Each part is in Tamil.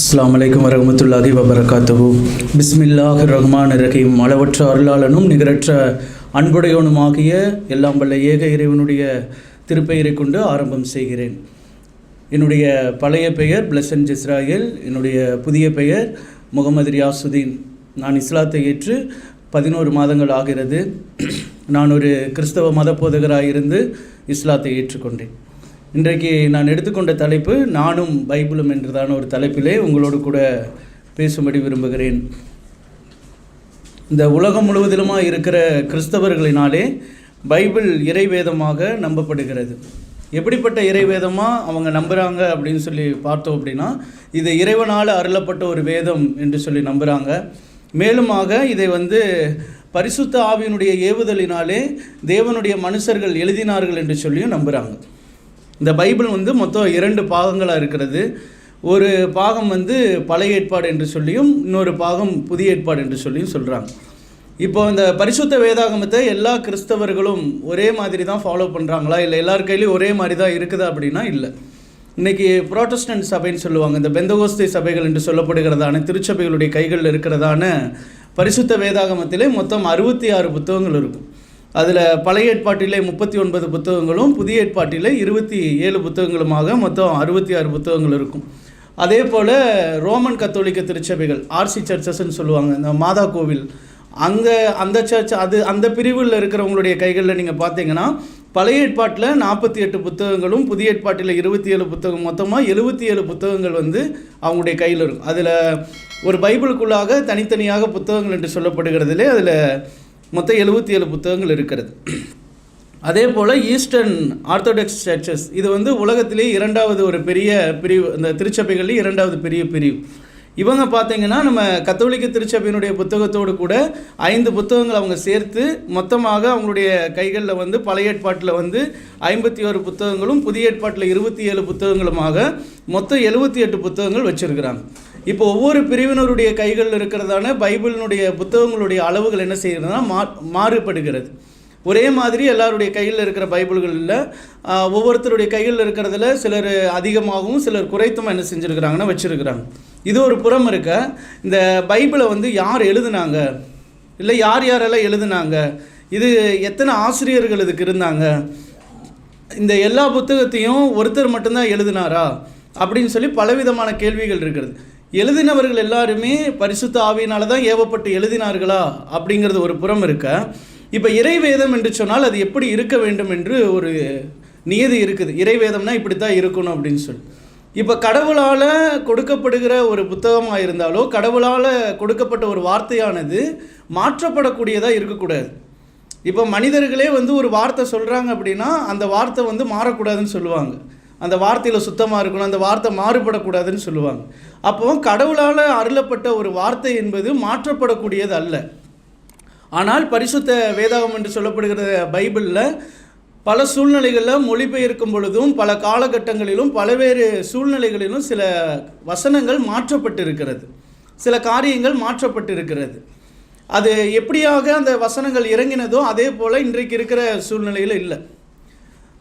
அஸ்லாம் வலைக்கம் வரமத்துல்லாஹி வபரகாத்துஹு. பிஸ்மில்லாஹ் ரஹ்மான் ரஹீம் அளவற்ற அருளாளனும் நிகரற்ற அன்புடையவனுமாகிய எல்லாம் வல்ல ஏக இறைவனுடைய திருப்பெயரை கொண்டு ஆரம்பம் செய்கிறேன். என்னுடைய பழைய பெயர் பிளசன் இஸ்ராயேல் என்னுடைய புதிய பெயர் முகமது ரியாசுதீன். நான் இஸ்லாத்தை ஏற்று பதினோரு மாதங்கள் ஆகிறது. நான் ஒரு கிறிஸ்தவ மத போதகராக இருந்து இஸ்லாத்தை ஏற்றுக்கொண்டேன். இன்றைக்கு நான் எடுத்துக்கொண்ட தலைப்பு நானும் பைபிளும் என்றதான ஒரு தலைப்பிலே உங்களோடு கூட பேசும்படி விரும்புகிறேன். இந்த உலகம் முழுவதிலுமாக இருக்கிற கிறிஸ்தவர்களினாலே பைபிள் இறைவேதமாக நம்பப்படுகிறது. எப்படிப்பட்ட இறைவேதமாக அவங்க நம்புகிறாங்க அப்படின்னு சொல்லி பார்த்தோம் அப்படின்னா இது இறைவனால் அருளப்பட்ட ஒரு வேதம் என்று சொல்லி நம்புகிறாங்க மேலுமாக இதை வந்து பரிசுத்த ஆவியினுடைய ஏவுதலினாலே தேவனுடைய மனுஷர்கள் எழுதினார்கள் என்று சொல்லியும் நம்புகிறாங்க இந்த பைபிள் வந்து மொத்தம் இரண்டு பாகங்களாக இருக்கிறது. ஒரு பாகம் வந்து பழைய ஏற்பாடு என்று சொல்லியும் இன்னொரு பாகம் புதிய ஏற்பாடு என்று சொல்லியும் சொல்கிறாங்க இப்போ இந்த பரிசுத்த வேதாகமத்தை எல்லா கிறிஸ்தவர்களும் ஒரே மாதிரி தான் ஃபாலோ பண்ணுறாங்களா இல்லை எல்லார் கையிலையும் ஒரே மாதிரி தான் இருக்குதா அப்படின்னா இல்லை. இன்னைக்கு ப்ரோட்டஸ்டன்ட் சபைன்னு சொல்லுவாங்க. இந்த பெந்தகோஸ்தை சபைகள் என்று சொல்லப்படுகிறதான திருச்சபைகளுடைய கைகளில் இருக்கிறதான பரிசுத்த வேதாகமத்திலே மொத்தம் அறுபத்தி ஆறு புத்தகங்கள் இருக்கும். அதில் பழைய ஏற்பாட்டிலே முப்பத்தி ஒன்பது புத்தகங்களும் புதிய ஏற்பாட்டிலே இருபத்தி ஏழு புத்தகங்களுமாக மொத்தம் அறுபத்தி ஆறு புத்தகங்கள் இருக்கும். அதே போல் ரோமன் கத்தோலிக்க திருச்சபைகள் ஆர்சி சர்ச்சஸ்ன்னு சொல்லுவாங்க இந்த மாதா கோவில். அங்கே அந்த சர்ச் அது அந்த பிரிவில் இருக்கிறவங்களுடைய கைகளில் நீங்கள் பார்த்தீங்கன்னா பழைய ஏற்பாட்டில் நாற்பத்தி எட்டு புத்தகங்களும் புதிய ஏற்பாட்டில் இருபத்தி ஏழு புத்தகம் மொத்தமாக எழுபத்தி ஏழு புத்தகங்கள் வந்து அவங்களுடைய கையில் இருக்கும். அதில் ஒரு பைபிளுக்குள்ளாக தனித்தனியாக புத்தகங்கள் என்று சொல்லப்படுகிறதுலே அதில் மொத்தம் எழுபத்தி ஏழு புத்தகங்கள் இருக்கிறது. அதே போல் ஈஸ்டர்ன் ஆர்த்தோடாக்ஸ் சர்ச்சஸ் இது வந்து உலகத்திலே இரண்டாவது ஒரு பெரிய பிரிவு இந்த திருச்சபைகள்லேயும் இரண்டாவது பெரிய பிரிவு. இவங்க பார்த்தீங்கன்னா நம்ம கத்தோலிக்க திருச்சபையினுடைய புத்தகத்தோடு கூட ஐந்து புத்தகங்கள் அவங்க சேர்த்து மொத்தமாக அவங்களுடைய கைகளில் வந்து பழைய ஏற்பாட்டில் வந்து ஐம்பத்தி ஒரு புத்தகங்களும் புதிய ஏற்பாட்டில் இருபத்தி ஏழு புத்தகங்களுமாக மொத்தம் எழுபத்தி எட்டு புத்தகங்கள் வச்சுருக்கிறாங்க. இப்போ ஒவ்வொரு பிரிவினருடைய கைகளில் இருக்கிறதான பைபிளினுடைய புத்தகங்களுடைய அளவுகள் என்ன செய்கிறதுனா மா மாறுபடுகிறது. ஒரே மாதிரி எல்லாருடைய கையில் இருக்கிற பைபிள்களில் ஒவ்வொருத்தருடைய கையில் இருக்கிறதுல சிலர் அதிகமாகவும் சிலர் குறைத்தும் என்ன செஞ்சுருக்கிறாங்கன்னா வச்சுருக்கிறாங்க. இது ஒரு புறம் இருக்க. இந்த பைபிளை வந்து யார் எழுதுனாங்க? இல்லை யார் யாரெல்லாம் எழுதுனாங்க? இது எத்தனை ஆசிரியர்கள் இதுக்கு இருந்தாங்க? இந்த எல்லா புத்தகத்தையும் ஒருத்தர் மட்டும்தான் எழுதினாரா? அப்படின்னு சொல்லி பலவிதமான கேள்விகள் இருக்கிறது. எழுதினவர்கள் எல்லாருமே பரிசுத்த ஆவியினால தான் ஏவப்பட்டு எழுதினார்களா அப்படிங்கிறது ஒரு புறம் இருக்க. இப்போ இறைவேதம் என்று சொன்னால் அது எப்படி இருக்க வேண்டும் என்று ஒரு நியதி இருக்குது. இறைவேதம்னா இப்படி தான் இருக்கணும் அப்படின்னு சொல்லி. இப்போ கடவுளால் கொடுக்கப்படுகிற ஒரு புத்தகமாக இருந்தாலோ கடவுளால் கொடுக்கப்பட்ட ஒரு வார்த்தையானது மாற்றப்படக்கூடியதாக இருக்கக்கூடாது. இப்போ மனிதர்களே வந்து ஒரு வார்த்தை சொல்கிறாங்க அப்படின்னா அந்த வார்த்தை வந்து மாறக்கூடாதுன்னு சொல்லுவாங்க. அந்த வார்த்தையில் சுத்தமாக இருக்கணும் அந்த வார்த்தை மாறுபடக்கூடாதுன்னு சொல்லுவாங்க. அப்போ கடவுளால் அருளப்பட்ட ஒரு வார்த்தை என்பது மாற்றப்படக்கூடியது அல்ல. ஆனால் பரிசுத்த வேதாகம் என்று சொல்லப்படுகிற பைபிளில் பல சூழ்நிலைகளில் மொழிபெயர்க்கும் பொழுதும் பல காலகட்டங்களிலும் பல்வேறு சூழ்நிலைகளிலும் சில வசனங்கள் மாற்றப்பட்டு இருக்கிறது சில காரியங்கள் மாற்றப்பட்டு இருக்கிறது அது எப்படியாக அந்த வசனங்கள் இறங்கினதோ அதே போல் இன்றைக்கு இருக்கிற சூழ்நிலையில் இல்லை.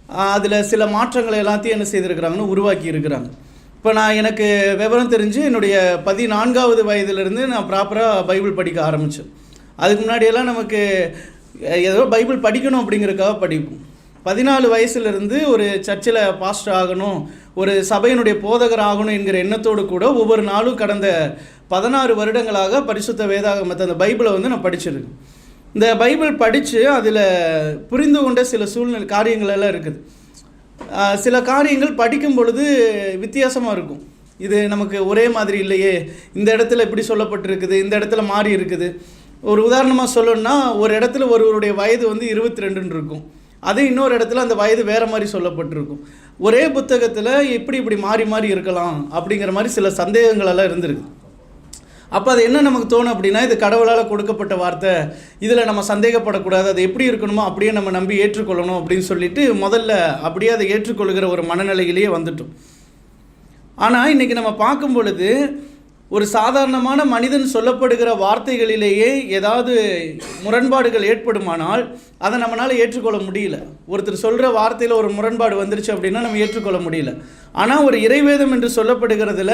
அதில் சில மாற்றங்களை எல்லாத்தையும் என்ன செய்திருக்கிறாங்கன்னு உருவாக்கி இருக்கிறாங்க இப்போ நான் எனக்கு விவரம் தெரிஞ்சு என்னுடைய பதினான்காவது வயதிலிருந்து நான் ப்ராப்பராக பைபிள் படிக்க ஆரம்பித்தேன் அதுக்கு முன்னாடியெல்லாம் நமக்கு ஏதோ பைபிள் படிக்கணும் அப்படிங்கிறதுக்காக படிப்போம். பதினாலு வயசுலேருந்து ஒரு சர்ச்சில் பாஸ்டர் ஆகணும் ஒரு சபையினுடைய போதகர் ஆகணும் என்கிற எண்ணத்தோடு கூட ஒவ்வொரு நாளும் கடந்த பதினாறு வருடங்களாக பரிசுத்த வேதாகமத்தை அந்த பைபிளை வந்து நான் படிச்சிருக்கேன். இந்த பைபிள் படித்து அதில் புரிந்து கொண்ட சில சூழ்நிலை காரியங்கள் எல்லாம் இருக்குது சில காரியங்கள் படிக்கும் பொழுது வித்தியாசமாக இருக்கும். இது நமக்கு ஒரே மாதிரி இல்லையே இந்த இடத்துல இப்படி சொல்லப்பட்டிருக்குது இந்த இடத்துல மாறி இருக்குது. ஒரு உதாரணமாக சொல்லணும்னா ஒரு இடத்துல ஒருவருடைய வயது வந்து இருபத்தி ரெண்டுன்னு இருக்கும். அதே இன்னொரு இடத்துல அந்த வயது வேறு மாதிரி சொல்லப்பட்டிருக்கும். ஒரே புத்தகத்தில் எப்படி இப்படி மாறி மாறி இருக்கலாம் அப்படிங்கிற மாதிரி சில சந்தேகங்களெல்லாம் இருந்திருக்கு. அப்போ அது என்ன நமக்கு தோணும் அப்படின்னா இது கடவுளால் கொடுக்கப்பட்ட வார்த்தை. இதில் நம்ம சந்தேகப்படக்கூடாது. அது எப்படி இருக்கணுமோ அப்படியே நம்ம நம்பி ஏற்றுக்கொள்ளணும் அப்படின்னு சொல்லிட்டு முதல்ல அப்படியே அதை ஏற்றுக்கொள்கிற ஒரு மனநிலையிலேயே வந்துட்டோம். ஆனால் இன்றைக்கி நம்ம பார்க்கும் பொழுது ஒரு சாதாரணமான மனிதன் சொல்லப்படுகிற வார்த்தைகளிலேயே ஏதாவது முரண்பாடுகள் ஏற்படுமானால் அதை நம்மளால் ஏற்றுக்கொள்ள முடியல. ஒருத்தர் சொல்கிற வார்த்தையில் ஒரு முரண்பாடு வந்துருச்சு அப்படின்னா நம்ம ஏற்றுக்கொள்ள முடியல. ஆனால் ஒரு இறைவேதம் என்று சொல்லப்படுகிறதுல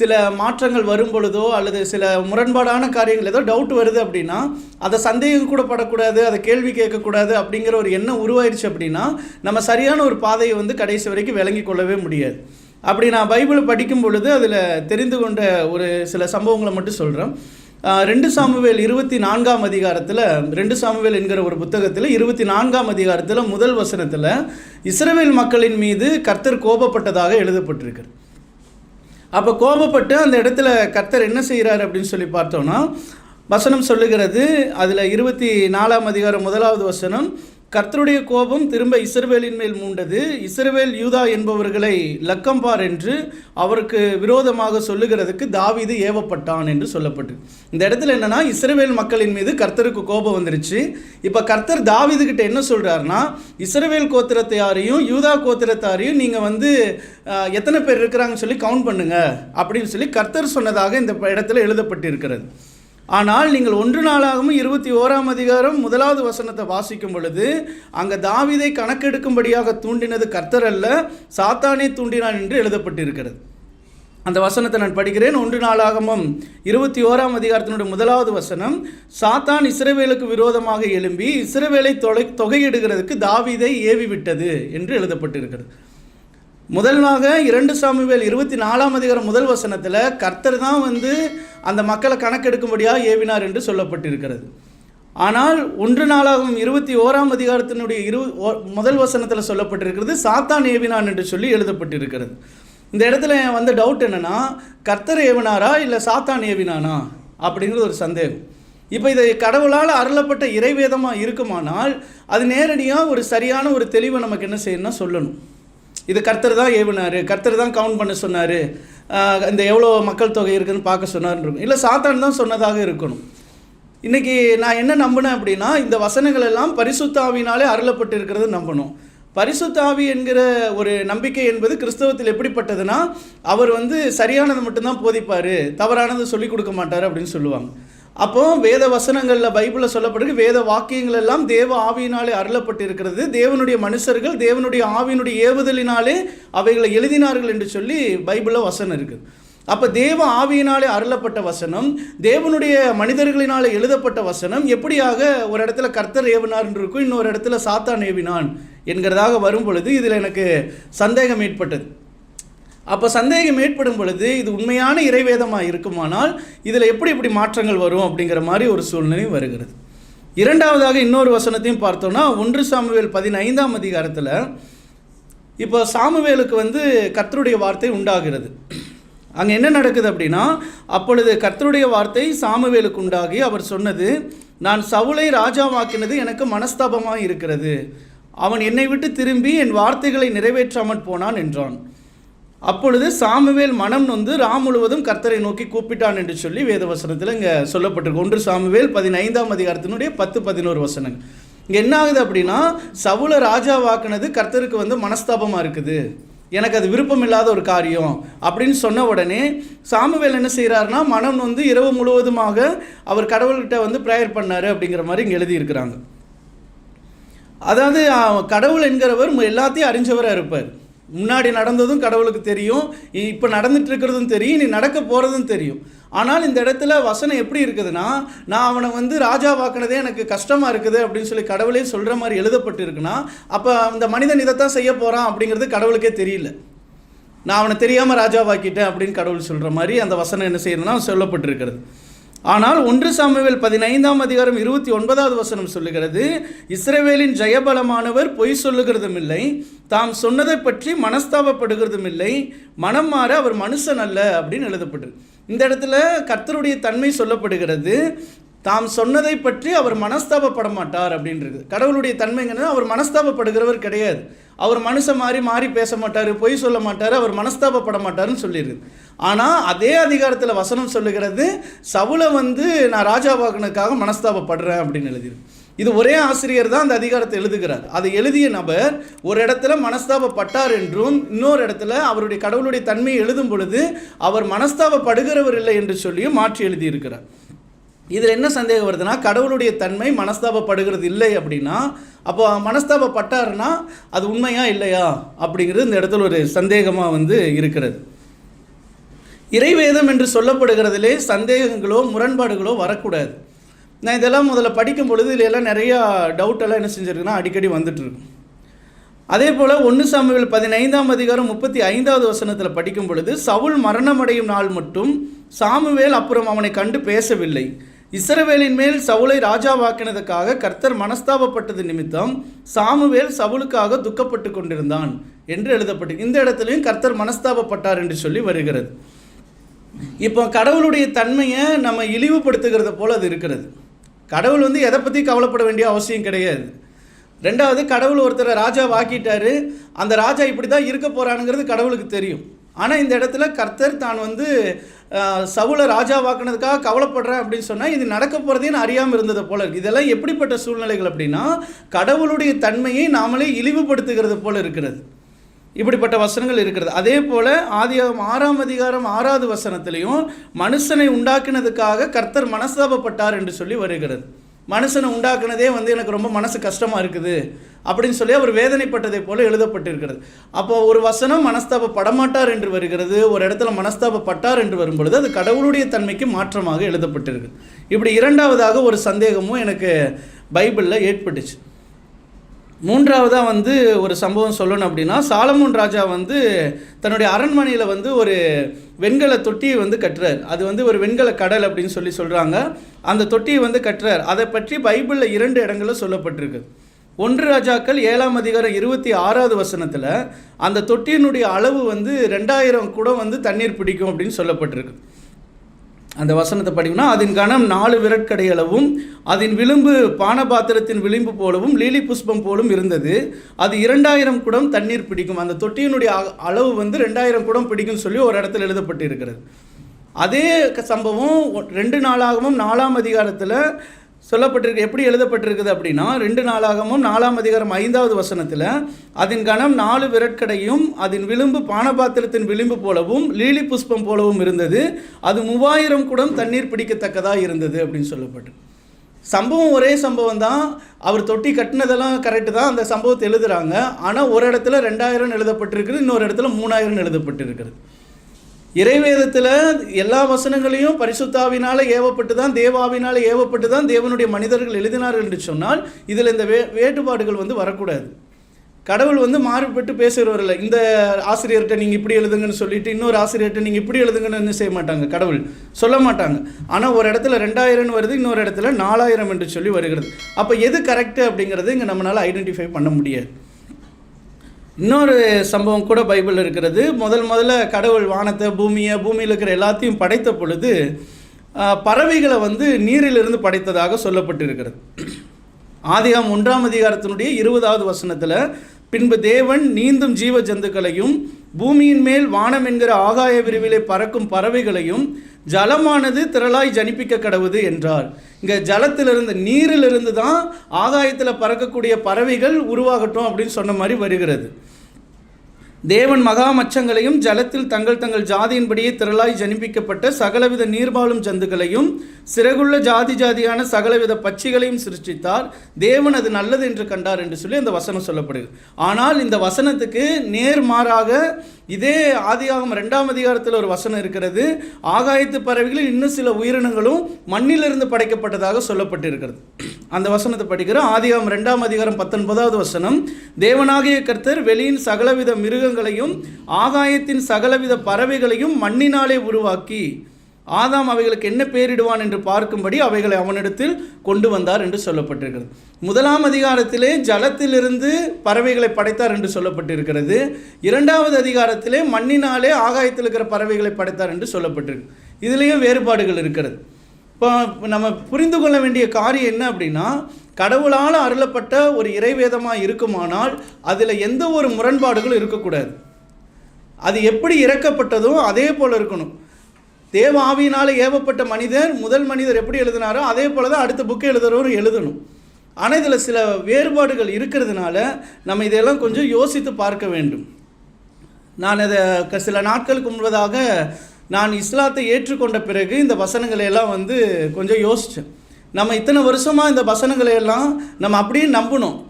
சில மாற்றங்கள் வரும் பொழுதோ அல்லது சில முரண்பாடான காரியங்கள் ஏதோ டவுட் வருது அப்படின்னா அதை சந்தேகம் கூட படக்கூடாது அதை கேள்வி கேட்கக்கூடாது அப்படிங்கிற ஒரு எண்ணம் உருவாயிருச்சு அப்படின்னா நம்ம சரியான ஒரு பாதையை வந்து கடைசி வரைக்கும் விளங்கி கொள்ளவே முடியாது. அப்படி நான் பைபிளை படிக்கும் பொழுது அதில் தெரிந்து கொண்ட ஒரு சில சம்பவங்களை மட்டும் சொல்கிறேன் ரெண்டு சாமுவேல் இருபத்தி நான்காம் அதிகாரத்தில் ரெண்டு சாமுவேல் என்கிற ஒரு புத்தகத்தில் இருபத்தி நான்காம் அதிகாரத்தில் முதல் வசனத்தில் இஸ்ரவேல் மக்களின் மீது கர்த்தர் கோபப்பட்டதாக எழுதப்பட்டிருக்கு. அப்போ கோபப்பட்டு அந்த இடத்துல கர்த்தர் என்ன செய்கிறார் அப்படின்னு சொல்லி பார்த்தோன்னா வசனம் சொல்லுகிறது அதில் இருபத்தி நாலாம் அதிகாரம் முதலாவது வசனம் கர்த்தருடைய கோபம் திரும்ப இஸ்ரவேலின் மேல் மூண்டது. இஸ்ரவேல் யூதா என்பவர்களை லக்கம்பார் என்று அவருக்கு விரோதமாக சொல்லுகிறதுக்கு தாவிது ஏவப்பட்டான் என்று சொல்லப்பட்டு. இந்த இடத்துல என்னன்னா இஸ்ரவேல் மக்களின் மீது கர்த்தருக்கு கோபம் வந்துருச்சு. இப்போ கர்த்தர் தாவிது கிட்ட என்ன சொல்கிறாருன்னா இஸ்ரவேல் கோத்திரத்தாரையும் யூதா கோத்திரத்தாரையும் நீங்கள் வந்து எத்தனை பேர் இருக்கிறாங்கன்னு சொல்லி கவுண்ட் பண்ணுங்க. அப்படின்னு சொல்லி கர்த்தர் சொன்னதாக இந்த இடத்துல எழுதப்பட்டிருக்கிறது. ஆனால் நீங்கள் ஒன்று நாளாகவும் இருபத்தி ஓராம் அதிகாரம் முதலாவது வசனத்தை வாசிக்கும் பொழுது அங்கே தாவீதை கணக்கெடுக்கும்படியாக தூண்டினது கர்த்தர் அல்ல சாத்தானே தூண்டினான் என்று எழுதப்பட்டிருக்கிறது. அந்த வசனத்தை நான் படிக்கிறேன். ஒன்று நாளாகமும் இருபத்தி ஓராம் அதிகாரத்தினுடைய முதலாவது வசனம் சாத்தான் இஸ்ரவேலுக்கு விரோதமாக எழும்பி இஸ்ரவேலை தொலை தொகையிடுகிறதுக்கு தாவீதை ஏவி விட்டது என்று எழுதப்பட்டிருக்கிறது. முதலாக இரண்டு சாமுவேல் இருபத்தி நாலாம் அதிகாரம் முதல் வசனத்தில் கர்த்தர் தான் வந்து அந்த மக்களை கணக்கெடுக்கும்படியாக ஏவினார் என்று சொல்லப்பட்டிருக்கிறது. ஆனால் ஒன்று நாளாகவும் இருபத்தி ஓராம் அதிகாரத்தினுடைய இரு ஓ- முதல் வசனத்தில் சொல்லப்பட்டிருக்கிறது சாத்தான் ஏவினான் என்று சொல்லி எழுதப்பட்டிருக்கிறது. இந்த இடத்துல வந்த டவுட் என்னென்னா கர்த்தர் ஏவினாரா இல்லை சாத்தான் ஏவினானா அப்படிங்கிறது ஒரு சந்தேகம். இப்போ இதை கடவுளால் அருளப்பட்ட இறைவேதமாக இருக்குமானால் அது நேரடியாக ஒரு சரியான ஒரு தெளிவை நமக்கு என்ன செய்யணும்னா சொல்லணும். இது கர்த்தர் தான் ஏவினார் கர்த்தர் தான் கவுண்ட் பண்ண சொன்னார். இந்த எவ்வளோ மக்கள் தொகை இருக்குதுன்னு பார்க்க சொன்னார்னு இருக்கும். இல்லை சாத்தான் தான் சொன்னதாக இருக்கணும். இன்றைக்கி நான் என்ன நம்பினேன் அப்படின்னா இந்த வசனங்கள் எல்லாம் பரிசுத்தாவினாலே அருளப்பட்டு இருக்கிறது நம்பணும். பரிசுத்தாவி என்கிற ஒரு நம்பிக்கை என்பது கிறிஸ்தவத்தில் எப்படிப்பட்டதுன்னா அவர் வந்து சரியானதை மட்டும்தான் போதிப்பார் தவறானதை சொல்லிக் கொடுக்க மாட்டார் அப்படின்னு சொல்லுவாங்க. அப்போ வேத வசனங்களில் பைபிளில் சொல்லப்பட்டிருக்கு வேத வாக்கியங்கள் எல்லாம் தேவ ஆவியினாலே அருளப்பட்டு இருக்கிறது தேவனுடைய மனுஷர்கள் தேவனுடைய ஆவியினுடைய ஏவுதலினாலே அவைகளை எழுதினார்கள் என்று சொல்லி பைபிளில் வசனம் இருக்குது அப்போ தேவ ஆவியினாலே அருளப்பட்ட வசனம் தேவனுடைய மனிதர்களினாலே எழுதப்பட்ட வசனம் எப்படியாக ஒரு இடத்துல கர்த்தர் ஏவினார் இருக்கும் இன்னொரு இடத்துல சாத்தான் ஏவினான் என்கிறதாக வரும் பொழுது இதில் எனக்கு சந்தேகம் ஏற்பட்டது. அப்போ சந்தேகம் ஏற்படும் பொழுது இது உண்மையான இறைவேதமாக இருக்குமானால் இதில் எப்படி இப்படி மாற்றங்கள் வரும் அப்படிங்கிற மாதிரி ஒரு சூழ்நிலை வருகிறது. இரண்டாவதாக இன்னொரு வசனத்தையும் பார்த்தோம்னா ஒன்று சாமுவேல் பதினைந்தாம் அதிகாரத்தில் இப்போ சாமுவேலுக்கு வந்து கர்த்தருடைய வார்த்தை உண்டாகிறது. அங்கே என்ன நடக்குது அப்படின்னா அப்பொழுது கர்த்தருடைய வார்த்தை சாமுவேலுக்கு உண்டாகி அவர் சொன்னது நான் சவுளை ராஜாவாக்கினது எனக்கு மனஸ்தாபமாக இருக்கிறது. அவன் என்னை விட்டு திரும்பி என் வார்த்தைகளை நிறைவேற்றாமல் போனான் என்றான். அப்பொழுது சாமுவேல் மனம் நொந்து ராம் முழுவதும் கர்த்தரை நோக்கி கூப்பிட்டான் என்று சொல்லி வேதவசனத்தில் இங்கே சொல்லப்பட்டிருக்கு. ஒன்று சாமுவேல் பதினைந்தாம் அதிகாரத்தினுடைய பத்து பதினோரு வசனங்கள். இங்கே என்ன ஆகுது அப்படின்னா சவுல ராஜாவாக்குனது கர்த்தருக்கு வந்து மனஸ்தாபமாக இருக்குது. எனக்கு அது விருப்பம் இல்லாத ஒரு காரியம் அப்படின்னு சொன்ன உடனே சாமுவேல் என்ன செய்கிறாருன்னா மனம் வந்து இரவு முழுவதுமாக அவர் கடவுள்கிட்ட வந்து ப்ரேயர் பண்ணார் அப்படிங்கிற மாதிரி இங்கே எழுதியிருக்கிறாங்க. அதாவது கடவுள் என்கிறவர் எல்லாத்தையும் அறிஞ்சவராக இருப்பார். முன்னாடி நடந்ததும் கடவுளுக்கு தெரியும் இப்போ நடந்துட்டு இருக்கிறதும் தெரியும் நீ நடக்க போகிறதும் தெரியும். ஆனால் இந்த இடத்துல வசனம் எப்படி இருக்குதுன்னா நான் அவனை வந்து ராஜாவாக்குனதே எனக்கு கஷ்டமாக இருக்குது அப்படின்னு சொல்லி கடவுளே சொல்கிற மாதிரி எழுதப்பட்டிருக்குன்னா அப்போ அந்த மனிதன் இதைத்தான் செய்ய போகிறான் அப்படிங்கிறது கடவுளுக்கே தெரியல. நான் அவனை தெரியாமல் ராஜாவாக்கிட்டேன் அப்படின்னு கடவுள் சொல்கிற மாதிரி அந்த வசனம் என்ன செய்யணும்னா சொல்லப்பட்டிருக்கிறது. ஆனால் ஒன்று சாமுவேல் பதினைந்தாம் அதிகாரம் இருபத்தி ஒன்பதாவது வசனம் சொல்லுகிறது இஸ்ரேவேலின் ஜெயபலமானவர் பொய் சொல்லுகிறதும் இல்லை தாம் சொன்னதை பற்றி மனஸ்தாபப்படுகிறதும் இல்லை மனம் மாற அவர் மனுஷன் அல்ல அப்படின்னு எழுதப்பட்டிருக்கு. இந்த இடத்துல கர்த்தருடைய தன்மை சொல்லப்படுகிறது தாம் சொன்னதை பற்றி அவர் மனஸ்தாபப்பட மாட்டார் அப்படின்றது. கடவுளுடைய தன்மைங்கிறது அவர் மனஸ்தாபப்படுகிறவர் கிடையாது. அவர் மனுஷன் மாறி மாறி பேச மாட்டார் பொய் சொல்ல மாட்டார் அவர் மனஸ்தாபப்பட மாட்டாருன்னு சொல்லியிருக்கு ஆனால் அதே அதிகாரத்தில் வசனம் சொல்லுகிறது சவுலை வந்து நான் ராஜாவாகனுக்காக மனஸ்தாபப்படுறேன் அப்படின்னு எழுதியிருக்கு. இது ஒரே ஆசிரியர் தான் அந்த அதிகாரத்தை எழுதுகிறார். அதை எழுதிய நபர் ஒரு இடத்துல மனஸ்தாபப்பட்டார் என்றும் இன்னொரு இடத்துல அவருடைய கடவுளுடைய தன்மையை எழுதும் பொழுது அவர் மனஸ்தாபப்படுகிறவர் இல்லை என்று சொல்லியும் மாற்றி எழுதியிருக்கிறார். இதில் என்ன சந்தேகம் வருதுன்னா கடவுளுடைய தன்மை மனஸ்தாபப்படுகிறது இல்லை அப்படின்னா அப்போ மனஸ்தாபப்பட்டாருன்னா அது உண்மையா இல்லையா அப்படிங்கிறது இந்த இடத்துல ஒரு சந்தேகமாக வந்து இருக்கிறது. இறைவேதம் என்று சொல்லப்படுகிறதுலே சந்தேகங்களோ முரண்பாடுகளோ வரக்கூடாது. நான் இதெல்லாம் முதல்ல படிக்கும் பொழுது இதுல எல்லாம் நிறையா டவுட்டெல்லாம் என்ன செஞ்சுருக்குன்னா அடிக்கடி வந்துட்டுருக்கும் அதே போல் ஒன்று சாமியில் பதினைந்தாம் அதிகாரம் முப்பத்தி ஐந்தாவது வசனத்தில் படிக்கும் பொழுது சவுல் மரணமடையும் நாள் மட்டும் சாமுவேல் அப்புறம் அவனை கண்டு பேசவில்லை. இஸ்ரவேலின் மேல் சவுலை ராஜாவாக்கினதுக்காக கர்த்தர் மனஸ்தாபப்பட்டது நிமித்தம் சாமுவேல் சவுலுக்காக துக்கப்பட்டு கொண்டிருந்தான் என்று எழுதப்பட்டு இந்த இடத்துலையும் கர்த்தர் மனஸ்தாபப்பட்டார் என்று சொல்லி வருகிறது. இப்போ கடவுளுடைய தன்மையை நம்ம இழிவுபடுத்துகிறத போல அது இருக்கிறது. கடவுள் வந்து எதை பற்றி கவலைப்பட வேண்டிய அவசியம் கிடையாது. ரெண்டாவது கடவுள் ஒருத்தரை ராஜா வாக்கிட்டாரு அந்த ராஜா இப்படி தான் இருக்க போகிறானுங்கிறது கடவுளுக்கு தெரியும். ஆனால் இந்த இடத்துல கர்த்தர் தான் வந்து சவுளை ராஜாவாக்குனதுக்காக கவலைப்படுறேன் அப்படின்னு சொன்னால் இது நடக்க போகிறதே நான் அறியாமல் இருந்தது போல இருக்குது இதெல்லாம் எப்படிப்பட்ட சூழ்நிலைகள் அப்படின்னா கடவுளுடைய தன்மையை நாமளே இழிவுபடுத்துகிறது போல இருக்கிறது. இப்படிப்பட்ட வசனங்கள் இருக்கிறது. அதே போல் ஆதி ஆறாம் அதிகாரம் ஆறாவது வசனத்திலையும் மனுஷனை உண்டாக்கினதுக்காக கர்த்தர் மனஸ்தாபப்பட்டார் என்று சொல்லி வருகிறது. மனுஷனை உண்டாக்குனதே வந்து எனக்கு ரொம்ப மனசு கஷ்டமாக இருக்குது அப்படின்னு சொல்லி அவர் வேதனைப்பட்டதை போல எழுதப்பட்டிருக்கிறது. அப்போ ஒரு வசனம் மனஸ்தாபப்படமாட்டார் என்று வருகிறது ஒரு இடத்துல மனஸ்தாபப்பட்டார் என்று வரும்பொழுது அது கடவுளுடைய தன்மைக்கு மாற்றமாக எழுதப்பட்டிருக்கு. இப்படி இரண்டாவதாக ஒரு சந்தேகமும் எனக்கு பைபிளில் ஏற்பட்டுச்சு. மூன்றாவதாக வந்து ஒரு சம்பவம் சொல்லணும் அப்படின்னா சாலமோன் ராஜா வந்து தன்னுடைய அரண்மனையில் வந்து ஒரு வெண்கல தொட்டியை வந்து கட்டுறார். அது வந்து ஒரு வெண்கல கடல் அப்படின்னு சொல்லி சொல்கிறாங்க அந்த தொட்டியை வந்து கட்டுறார். அதை பற்றி பைபிளில் இரண்டு இடங்களில் சொல்லப்பட்டிருக்கு. ஒன்று ராஜாக்கள் ஏழாம் அதிகாரம் இருபத்தி ஆறாவது வசனத்தில் அந்த தொட்டியினுடைய அளவு வந்து ரெண்டாயிரம் கூட வந்து தண்ணீர் பிடிக்கும் அப்படின்னு சொல்லப்பட்டிருக்கு. அந்த வசனத்தை படிக்கணும் அதன் கணம் நாலு விரட்கடை அளவும் அதன் விளிம்பு பானபாத்திரத்தின் விளிம்பு போலவும் லீலி புஷ்பம் போலும் இருந்தது. அது இரண்டாயிரம் குடம் தண்ணீர் பிடிக்கும். அந்த தொட்டியினுடைய அ- அளவு வந்து ரெண்டாயிரம் குடம் பிடிக்கும்னு சொல்லி ஒரு இடத்துல எழுதப்பட்டு இருக்கிறது அதே சம்பவம் ரெண்டு நாளாகவும் நாலாம் அதிகாரத்தில் சொல்லப்பட்டிருக்கு எப்படி எழுதப்பட்டிருக்குது அப்படின்னா ரெண்டு நாளாகவும் நாலாம் அதிகாரம் ஐந்தாவது வசனத்தில் அதன் கணம் நாலு விரட்கடையும் அதன் விளிம்பு பானபாத்திரத்தின் விளிம்பு போலவும் லீலி புஷ்பம் போலவும் இருந்தது. அது மூவாயிரம் குடம் தண்ணீர் பிடிக்கத்தக்கதாக இருந்தது அப்படின்னு சொல்லப்பட்டு. சம்பவம் ஒரே சம்பவம் தான். அவர் தொட்டி கட்டினதெல்லாம் கரெக்டு தான். அந்த சம்பவத்தை எழுதுறாங்க. ஆனால் ஒரு இடத்துல ரெண்டாயிரம் எழுதப்பட்டிருக்குது இன்னொரு இடத்துல மூணாயிரம் எழுதப்பட்டிருக்கிறது. இறைவேதத்தில் எல்லா வசனங்களையும் பரிசுத்தாவினால் ஏவப்பட்டு தான் தேவாவினால் ஏவப்பட்டு தான் தேவனுடைய மனிதர்கள் எழுதினார்கள் என்று சொன்னால் இதில் இந்த வே வேறுபாடுகள் வந்து வரக்கூடாது. கடவுள் வந்து மாறுபட்டு பேசுகிறவர் இல்லை. இந்த ஆசிரியர்கிட்ட நீங்கள் இப்படி எழுதுங்கன்னு சொல்லிட்டு இன்னொரு ஆசிரியர்கிட்ட நீங்கள் இப்படி எழுதுங்கன்னு செய்ய மாட்டாங்க? கடவுள் சொல்ல மாட்டாங்க. ஆனால் ஒரு இடத்துல ரெண்டாயிரம்னு வருது இன்னொரு இடத்துல நாலாயிரம் என்று சொல்லி வருகிறது. அப்போ எது கரெக்டு அப்படிங்கிறது இங்கே நம்மளால் ஐடென்டிஃபை பண்ண முடியாது. இன்னொரு சம்பவம் கூட பைபிள் இருக்கிறது. முதல் முதல்ல கடவுள் வானத்தை பூமியை பூமியில் இருக்கிற எல்லாத்தையும் படைத்த பொழுது பறவைகளை வந்து நீரிலிருந்து படைத்ததாக சொல்லப்பட்டிருக்கிறது. ஆதிகாம் ஒன்றாம் அதிகாரத்தினுடைய இருபதாவது வசனத்தில் பின்பு தேவன் நீந்தும் ஜீவ ஜந்துக்களையும் பூமியின் மேல் வானம் என்கிற ஆகாய விரிவிலே பறக்கும் பறவைகளையும் ஜலமானது திரளாய் ஜனிப்பிக்க கடவுது என்றார். இங்கே ஜலத்திலிருந்து நீரிலிருந்து தான் ஆகாயத்தில் பறக்கக்கூடிய பறவைகள் உருவாகட்டும் அப்படின்னு சொன்ன மாதிரி வருகிறது. தேவன் மகா மச்சங்களையும் ஜலத்தில் தங்கள் தங்கள் ஜாதியின்படியே திரளாய் ஜனிப்பிக்கப்பட்ட சகலவித நீர்வாழும் ஜந்துக்களையும் சிறகுள்ள ஜாதி ஜாதியான சகலவித பட்சிகளையும் சிருஷ்டித்தார். தேவன் அது நல்லது என்று கண்டார் என்று சொல்லி அந்த வசனம் சொல்லப்படுகிறது. ஆனால் இந்த வசனத்துக்கு நேர்மாறாக இதே ஆதியாகம் ரெண்டாம் அதிகாரத்தில் ஒரு வசனம் இருக்கிறது. ஆகாயத்து பறவைகளில் இன்னும் சில உயிரினங்களும் மண்ணிலிருந்து படைக்கப்பட்டதாக சொல்லப்பட்டிருக்கிறது. அந்த வசனத்தை படிக்கிறோம். ஆதியாகமம் ரெண்டாம் அதிகாரம் பத்தொன்பதாவது வசனம். தேவனாகிய கர்த்தர் வெளியின் சகலவித மிருகங்களையும் ஆகாயத்தின் சகலவித பறவைகளையும் மண்ணினாலே உருவாக்கி ஆதாம் அவைகளுக்கு என்ன பேரிடுவான் என்று பார்க்கும்படி அவைகளை அவனிடத்தில் கொண்டு வந்தார் என்று சொல்லப்பட்டிருக்கிறது. முதலாம் அதிகாரத்திலே ஜலத்திலிருந்து பறவைகளை படைத்தார் என்று சொல்லப்பட்டிருக்கிறது. இரண்டாவது அதிகாரத்திலே மண்ணினாலே ஆகாயத்தில் இருக்கிற பறவைகளை படைத்தார் என்று சொல்லப்பட்டிருக்கு. இதுலேயும் வேறுபாடுகள் இருக்கிறது. இப்போ நம்ம புரிந்து கொள்ள வேண்டிய காரியம் என்ன அப்படின்னா கடவுளால் அருளப்பட்ட ஒரு இறைவேதமாக இருக்குமானால் அதில் எந்த ஒரு முரண்பாடுகளும் இருக்கக்கூடாது. அது எப்படி இறக்கப்பட்டதோ அதே போல் இருக்கணும். தேவ ஆவியினால் ஏவப்பட்ட மனிதர் முதல் மனிதர் எப்படி எழுதினாரோ அதே போல தான் அடுத்த புக்கு எழுதுகிறவரும் எழுதணும். ஆனால் இதில் சில வேறுபாடுகள் இருக்கிறதுனால நம்ம இதையெல்லாம் கொஞ்சம் யோசித்து பார்க்க வேண்டும். நான் அதை க- சில நாட்களுக்கு முன்பதாக நான் இஸ்லாத்தை ஏற்றுக்கொண்ட பிறகு இந்த வசனங்களை எல்லாம் வந்து கொஞ்சம் யோசித்தேன் நம்ம இத்தனை வருஷமாக இந்த வசனங்களை எல்லாம் நம்ம அப்படியே நம்பணும்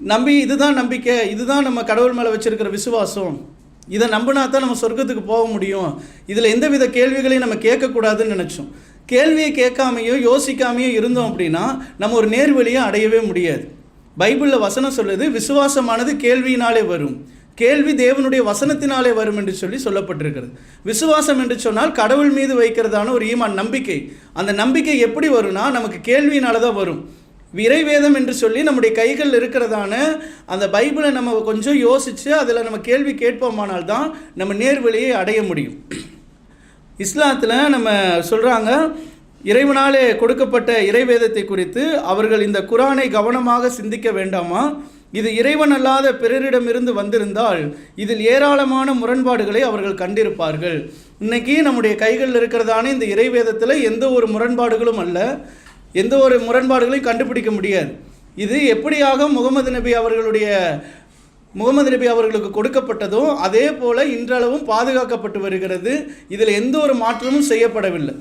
நம்பி இதுதான் நம்பிக்கை இதுதான் நம்ம கடவுள் மேலே வச்சுருக்கிற விசுவாசம். இதை நம்பினா தான் நம்ம சொர்க்கத்துக்கு போக முடியும். இதில் எந்தவித கேள்விகளையும் நம்ம கேட்கக்கூடாதுன்னு நினச்சோம். கேள்வியை கேட்காமையோ யோசிக்காமையோ இருந்தோம் அப்படின்னா நம்ம ஒரு நேர்வழியை அடையவே முடியாது. பைபிளில் வசனம் சொல்லுது விசுவாசமானது கேள்வியினாலே வரும். கேள்வி தேவனுடைய வசனத்தினாலே வரும் என்று சொல்லி சொல்லப்பட்டிருக்கிறது. விசுவாசம் என்று சொன்னால் கடவுள் மீது வைக்கிறதான ஒரு ஈமான் நம்பிக்கை. அந்த நம்பிக்கை எப்படி வரும்னா நமக்கு கேள்வியினால தான் வரும். இறைவேதம் என்று சொல்லி நம்முடைய கைகள் இருக்கிறதான அந்த பைபிளை நம்ம கொஞ்சம் யோசித்து அதில் நம்ம கேள்வி கேட்போமானால் தான் நம்ம நேர்வழியை அடைய முடியும். இஸ்லாத்தில் நம்ம சொல்கிறாங்க இறைவனாலே கொடுக்கப்பட்ட இறைவேதத்தை குறித்து அவர்கள் இந்த குரானை கவனமாக சிந்திக்க வேண்டாமா? இது இறைவன் அல்லாத பிறரிடமிருந்து வந்திருந்தால் இதில் ஏராளமான முரண்பாடுகளை அவர்கள் கண்டிருப்பார்கள். இன்னைக்கு நம்முடைய கைகளில் இருக்கிறதான இந்த இறைவேதத்தில் எந்த ஒரு முரண்பாடுகளும் அல்ல. எந்த ஒரு முரண்பாடுகளையும் கண்டுபிடிக்க முடியாது. இது எப்படியாக முகமது நபி அவர்களுடைய முகமது நபி அவர்களுக்கு கொடுக்கப்பட்டதோ அதே போல் இன்றளவும் பாதுகாக்கப்பட்டு வருகிறது. இதில் எந்த ஒரு மாற்றமும் செய்யப்படவில்லை.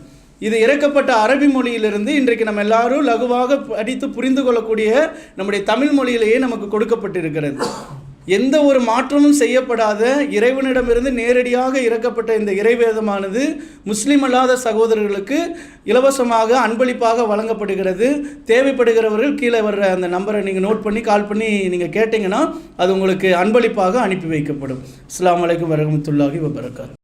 இது இறக்கப்பட்ட அரபி மொழியிலிருந்து இன்றைக்கு நம்ம எல்லாரும் லகுவாக படித்து புரிந்து கொள்ளக்கூடிய நம்முடைய தமிழ் மொழியிலேயே நமக்கு கொடுக்கப்பட்டிருக்கிறது. எந்த ஒரு மாற்றமும் செய்யப்படாத இறைவனிடமிருந்து நேரடியாக இறக்கப்பட்ட இந்த இறைவேதமானது முஸ்லீம் அல்லாத சகோதரர்களுக்கு இலவசமாக அன்பளிப்பாக வழங்கப்படுகிறது. தேவைப்படுகிறவர்கள் கீழே வர்ற அந்த நம்பரை நீங்கள் நோட் பண்ணி கால் பண்ணி நீங்கள் கேட்டிங்கன்னா அது உங்களுக்கு அன்பளிப்பாக அனுப்பி வைக்கப்படும். அஸ்லாம் வலைக்கம் வரஹ்மத்துல்லாஹி வபரகாத்.